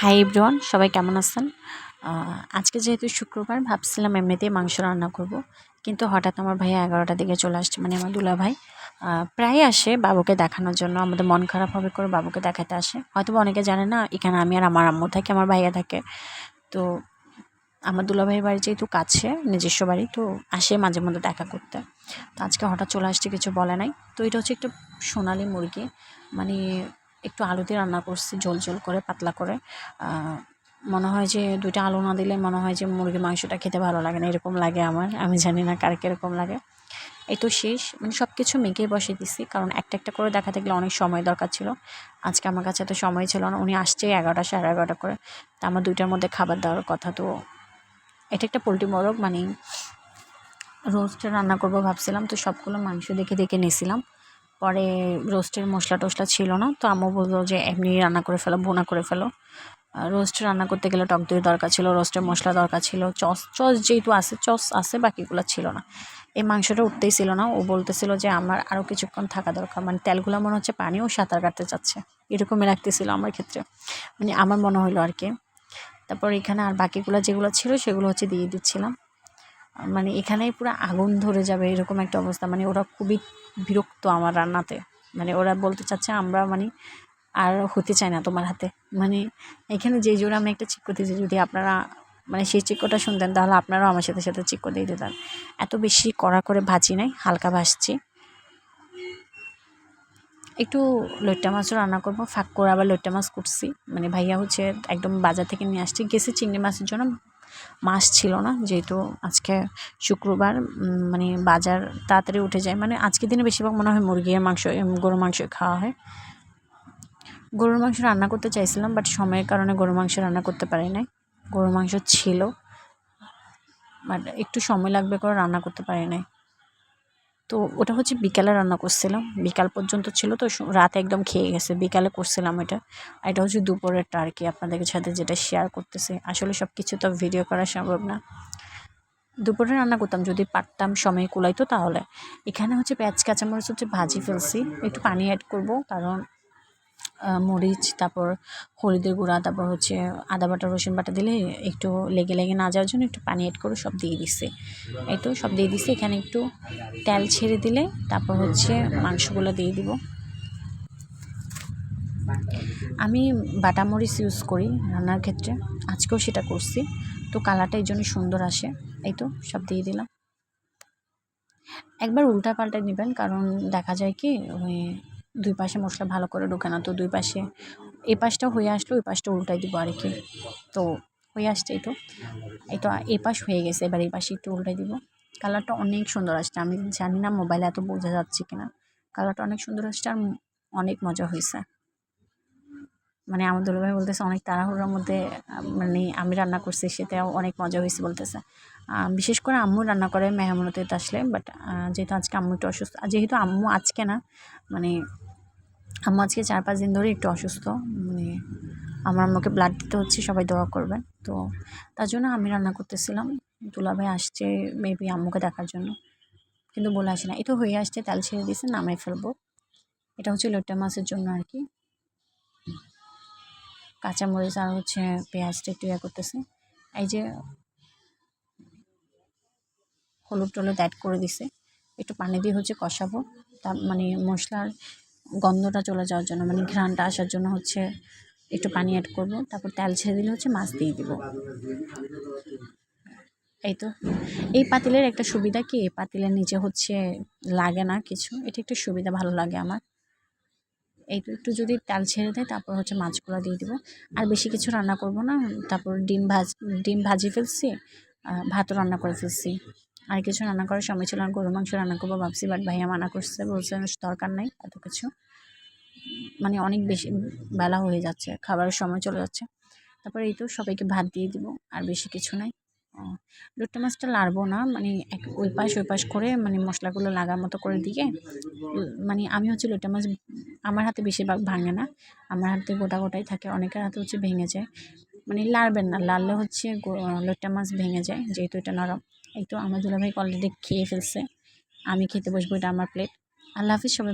Hi everyone সবাই কেমন আছেন? আজকে যেহেতু শুক্রবার, ভাবছিলাম এমনিতেই মাংস রান্না করব, কিন্তু হঠাৎ আমার ভাইয়া এগারোটার দিকে চলে আসছে মানে আমার দুলা ভাই প্রায় আসে বাবুকে দেখানোর জন্য, আমাদের মন খারাপ হবে করে বাবুকে দেখাতে আসে। হয়তো অনেকে জানে না, এখানে আমি আর আমার আম্মু থাকি, আমার ভাইয়া থাকে। তো আমার দুলা দুলাভাইয়ের বাড়ি যেহেতু কাছে, নিজস্ব বাড়ি, তো আসে মাঝে মধ্যে দেখা করতে। তো আজকে হঠাৎ চলে আসছে, কিছু বলে নাই। তো এটা হচ্ছে একটা সোনালি মুরগি মানে একটু আলু দিয়ে রান্না করছি, ঝোল ঝোল করে, পাতলা করে। মনে হয় যে দুইটা আলু না দিলে মনে হয় যে মুরগির মাংসটা খেতে ভালো লাগে না, এরকম লাগে আমার। আমি জানি না কার কীরকম লাগে। এই তো শেষ। মানে সব কিছু মেখে বসে দিছি, কারণ একটা একটা করে দেখাতে গেলে অনেক সময় দরকার ছিল। আজকে আমার কাছে এত সময় ছিল না, উনি আসছে এগারোটা সাড়ে এগারোটা করে। তা আমার দুইটার মধ্যে খাবার দেওয়ার কথা, তো এটা একটা পোলট্রি মোরগ মানে রোস্টে রান্না করব ভাবছিলাম, তো সবগুলো মাংস দেখে দেখে নিয়েছিলাম। পরে রোস্টের মশলা টশলা ছিল না, তো আম্মু বলল যে এমনি রান্না করে ফেলো বোনা করে ফেলো। রোস্ট রান্না করতে গেলে টক দই দরকার ছিল, রোস্টের মশলা দরকার ছিল, চস চস যেহেতু আছে, চস আছে, বাকিগুলো ছিল না। এই মাংসটা উঠতেই ছিল না, ও বলতেছিল যে আমার আরও কিছুক্ষণ থাকা দরকার মানে তেলগুলো মনে হচ্ছে পানিও সাঁতার কাটতে চাচ্ছে, এরকমই লাগতেছিল আমার ক্ষেত্রে। মানে আমার মনে হলো আর কি। তারপর এখানে আর বাকিগুলো যেগুলো ছিল, সেগুলো হচ্ছে দিয়ে দিচ্ছিলাম। মানে এখানেই পুরো আগুন ধরে যাবে, এরকম একটা অবস্থা। মানে ওরা খুবই বিরক্ত আমার রান্নাতে। মানে ওরা বলতে চাচ্ছে আমরা মানে আর হতে চায় না তোমার হাতে। মানে এখানে যে জোরে আমি একটা চিক্কো দিয়েছি, যদি আপনারা মানে সেই চিক্কোটা শুনতেন, তাহলে আপনারাও আমার সাথে সাথে চিক্কো দিয়ে দিতেন। এত বেশি কড়া করে ভাজি নাই, হালকা ভাজছি। একটু লইট্টা মাছও রান্না করব, ফাঁক করে আবার লইট্টা মাছ করছি মানে ভাইয়া হচ্ছে একদম বাজার থেকে নিয়ে আসছি। গেছে চিংড়ি মাছের জন্য মাছ ছিল না, যেহেতু আজকে শুক্রবার মানে বাজার তাড়াতাড়ি উঠে যায়। মানে আজকের দিনে বেশিরভাগ মনে হয় মুরগির মাংস গরুর মাংস খাওয়া হয়। গরুর মাংস রান্না করতে চাইছিলাম বাট সময়ের কারণে গরুর মাংস রান্না করতে পারি নাই। গরুর মাংস ছিল বাট একটু সময় লাগবে করে রান্না করতে পারি নাই। তো ওটা হচ্ছে বিকালে রান্না করছিলাম। বিকাল পর্যন্ত ছিল তো রাতে একদম খেয়ে গেছে। বিকালে করছিলাম এটা আর এটা হচ্ছে দুপুরেরটা আর কি আপনাদের সাথে যেটা শেয়ার করতেছে। আসলে সব কিছু তো ভিডিও করা সম্ভব না। দুপুরে রান্না করতাম। যদি পারতাম সময় কুলাইতো তাহলে। এখানে হচ্ছে পেঁয়াজ, কাঁচামরিচ হচ্ছে ভাজি ফেলছি। একটু পানি অ্যাড করব। কারণ মরিচ, তারপর হলুদের গুঁড়া, তারপর হচ্ছে আদা বাটা, রসুন বাটা দিলে একটু লেগে লেগে না যাওয়ার জন্য একটু পানি অ্যাড করে সব দিয়ে দিচ্ছে এই তো সব দিয়ে দিচ্ছে এখানে একটু তেল ছেড়ে দিলে তারপর হচ্ছে মাংসগুলো দিয়ে দিব। আমি বাটা মরিচ ইউজ করি রান্নার ক্ষেত্রে, আজকেও সেটা করছি। তো কালারটা এই জন্য সুন্দর আসে। এই তো সব দিয়ে দিলাম। একবার উল্টা পাল্টে নেবেন, কারণ দেখা যায় কি, ওই দুই পাশে মশলা ভালো করে ঢোকে না, তো দুই পাশে এই পাশটা হয়ে আসলো ওই পাশটা উল্টাই দিব আর কি। তো হয়ে আসছে এই তো। এই পাশ হয়ে গেছে, এবার এই পাশে একটু উল্টাই দিব। কালারটা অনেক সুন্দর আসছে, আমি জানি না মোবাইলে এত বোঝা যাচ্ছে কিনা। কালারটা অনেক সুন্দর আসছে আর অনেক মজা হয়েছে। মানে আমার দুলাভাই বলতেছে, অনেক তাড়াহুড়োর মধ্যে মানে আমি রান্না করছি, সেটাও অনেক মজা হয়েছে বলতেছে। বিশেষ করে আম্মু রান্না করে মেহমানতে আসলে বাট যেহেতু আজকে আম্মু একটু অসুস্থ যেহেতু আম্মু আজকে না মানে আম্মু আজকে চার পাঁচ দিন ধরে একটু অসুস্থ মানে আমার আম্মুকে ব্লাড দিতে হচ্ছে, সবাই দোয়া করবেন। তো তার জন্য আমি রান্না করতেছিলাম। দুলাভাই আসছে মেবি আম্মুকে দেখার জন্য। কিন্তু বলে আসে না। এটা হয়ে আসছে, তেল ছেড়ে দিয়েছে নামাই ফেলব। এটা হচ্ছে লোট্টা মাছের জন্য আর কি। কাঁচামরিচ আর হচ্ছে পেঁয়াজটা একটু ইয়ে করতেছে। এই যে হলুদ টলুদ অ্যাড করে দিছে। একটু পানি দিয়ে হচ্ছে কষাবো। তা মানে মশলার গন্ধটা চলে যাওয়ার জন্য মানে ঘ্রাণটা আসার জন্য হচ্ছে একটু পানি অ্যাড করব, তারপর তেল ছেড়ে দিলে হচ্ছে মাছ দিয়ে দিব। এই তো। এই পাতিলের একটা সুবিধা কি? পাতিলের নিচে হচ্ছে লাগে না কিছু। এটা একটু সুবিধা, ভালো লাগে আমার। এই তো একটু যদি তেল ছেড়ে দেয়, তারপর হচ্ছে মাছগুলো দিয়ে দিব। আর বেশি কিছু রান্না করব না, তারপর ডিম ভাজ, ডিম ভাজি ফেলছি ভাতও রান্না করে ফেলছি। আর কিছু রান্না করার সময় ছিল না গরু মাংস রান্না করব, ভাবছি বাট ভাইয়া মানা করছে, বলছে, দরকার নাই, এত কিছু। মানে অনেক বেশি বেলা হয়ে যাচ্ছে, খাবারের সময় চলে যাচ্ছে। তারপরে এই তো সবাইকে ভাত দিয়ে দিব, আর বেশি কিছু নাই। লোট্টা মাছটা লাড়বো না মানে এক ওই পাশ ওই পাশ করে মানে মশলাগুলো লাগার মতো করে দিয়ে মানে আমি হচ্ছে লোট্টা মাছ আমার হাতে বেশিরভাগ ভাঙে না, আমার হাতে গোটা গোটাই থাকে, অনেকের হাতে হচ্ছে ভেঙে যায়। মানে লাড়বেন না, লাড়লে হচ্ছে লোট্টা মাছ ভেঙে যায়, যেহেতু এটা নরম। এই তো আমার দুলাভাই অলরেডি খেয়ে ফেলছে, আমি খেতে বসবো এটা আমার প্লেট আল্লাহ হাফিজ, সবাই